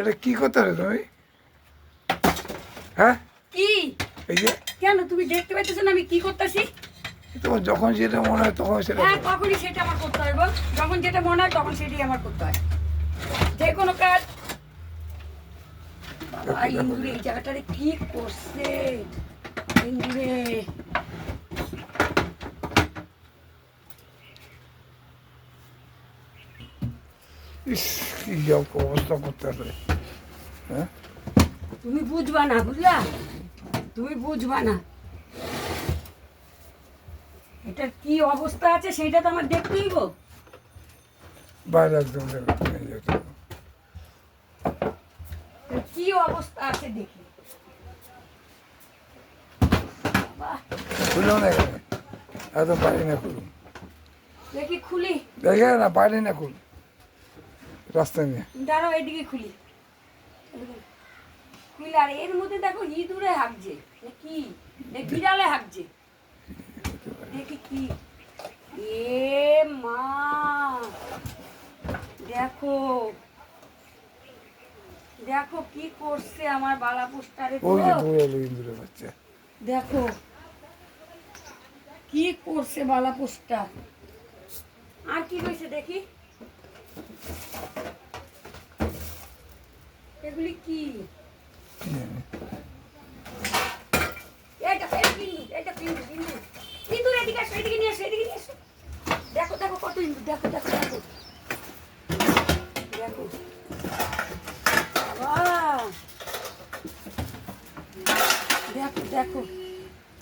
এটা কি করতে হবে তুমি? হ্যাঁ? কি? এই যে কেন তুমি দেখতে পাইতেছো না আমি কি করতেছি? তোমার যখন যেটা মনে হয় তখন সেটা হ্যাঁ তখনই সেটা আমার করতে হয় বল। যখন যেটা মনে হয় তখন সেটাই আমার করতে হয়। যে কোনো কাজ বাবা ইন্দুরে এই জায়গাটারে কি করছে? ইন্দুরে। ইস কি অবস্থা করতে হবে তুমি বুঝবা না বুঝলা? তুমি বুঝবা না। এটার কি অবস্থা আছে সেটা তো আমার দেখতেই গো। বাইরে একদম কি অবস্থা আছে দেখি। খুলো না একদম বাইরে না খুলুন দেখি খুলি। দেখে না বাইরে না খুলুন রাস্তায় নিয়ে। দাঁড়াও এদিকে খুলি। এর মধ্যে দেখো ইঁদুরে হাঁকছে। কি? বিড়ালে হাঁকছে। দেখি কি? এ মা! দেখো। দেখো কি করছে আমার বালা পোস্টারে দেখো। কি করছে বালা পোস্টার? আর কি হয়েছে দেখি? এগুলি কি? এটা এটা এদিকে আসো এদিকে নিয়ে আসো এদিকে নিয়ে আসো। দেখো দেখো কত বিন্দু দেখো দেখো দেখো। দেখো। দেখো দেখো।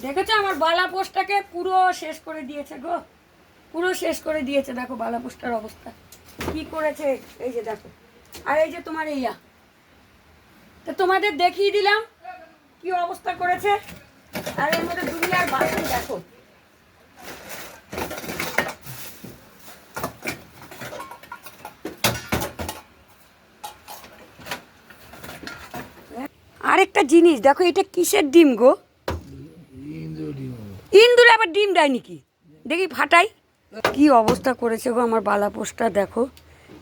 দেখেছ আমার বালা পোস্টটাকে পুরো শেষ করে দিয়েছে গো। পুরো শেষ করে দিয়েছে দেখো বালা পোস্টার অবস্থা। কি করেছে? এই যে দেখো। আর এই যে তোমার এইয়া তো তোমাদের দেখিয়ে দিলাম কি অবস্থা করেছে। আর এর মধ্যে দুনিয়ার বাসন দেখো। আরেকটা জিনিস দেখো এটা কিসের ডিম গো? ইন্দুরে ইন্দুর আবার ডিম দেয় নাকি? দেখি ফাটাই। কি অবস্থা করেছে গো আমার বালা পোস্টটা দেখো।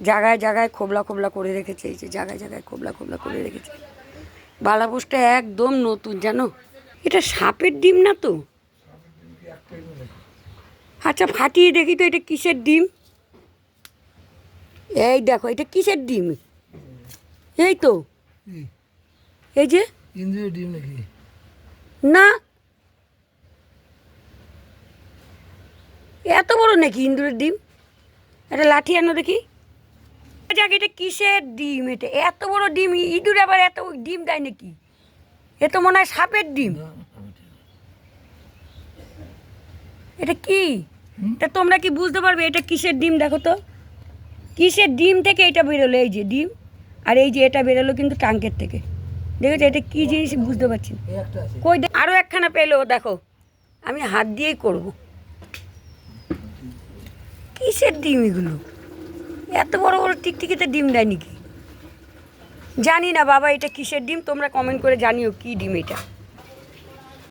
জায়গায় জায়গায় খোবলা খোবলা করে রেখেছে এই যে জায়গায় জায়গায় খোবলা খোবলা করে রেখেছে। বালা পোস্টটা একদম নতুন জানো? এটা সাপের ডিম না তো? আচ্ছা ফাটিয়ে দেখি তো এটা কিসের ডিম? এই দেখো এটা কিসের ডিম? এই তো। এই যে? ডিম নাকি? না। এত বড় নাকি ইন্দুরের ডিম? একটা লাঠি আনো দেখি। যাক এটা কিসের ডিম এটা? এত বড় ডিম ইঁদুর আবার এত ডিম দেয় নাকি? এ তো মনে হয় সাপের ডিম। এটা কি? তা তোমরা কি বুঝতে পারবে এটা কিসের ডিম দেখো তো? কিসের ডিম থেকে এটা বেরোলো এই যে ডিম আর এই যে এটা বেরোলো কিন্তু টাঙ্কের থেকে। দেখেছ এটা কি জিনিস বুঝতে পারছি কই দে- আরও একখানা পেল দেখো। আমি হাত দিয়েই করব। কিসের ডিম এগুলো? এত বড় বড় টিকটিকিতে ডিম দেয় নাকি? জানি না বাবা, এটা কিসের ডিম? তোমরা কমেন্ট করে জানিও কি ডিম এটা।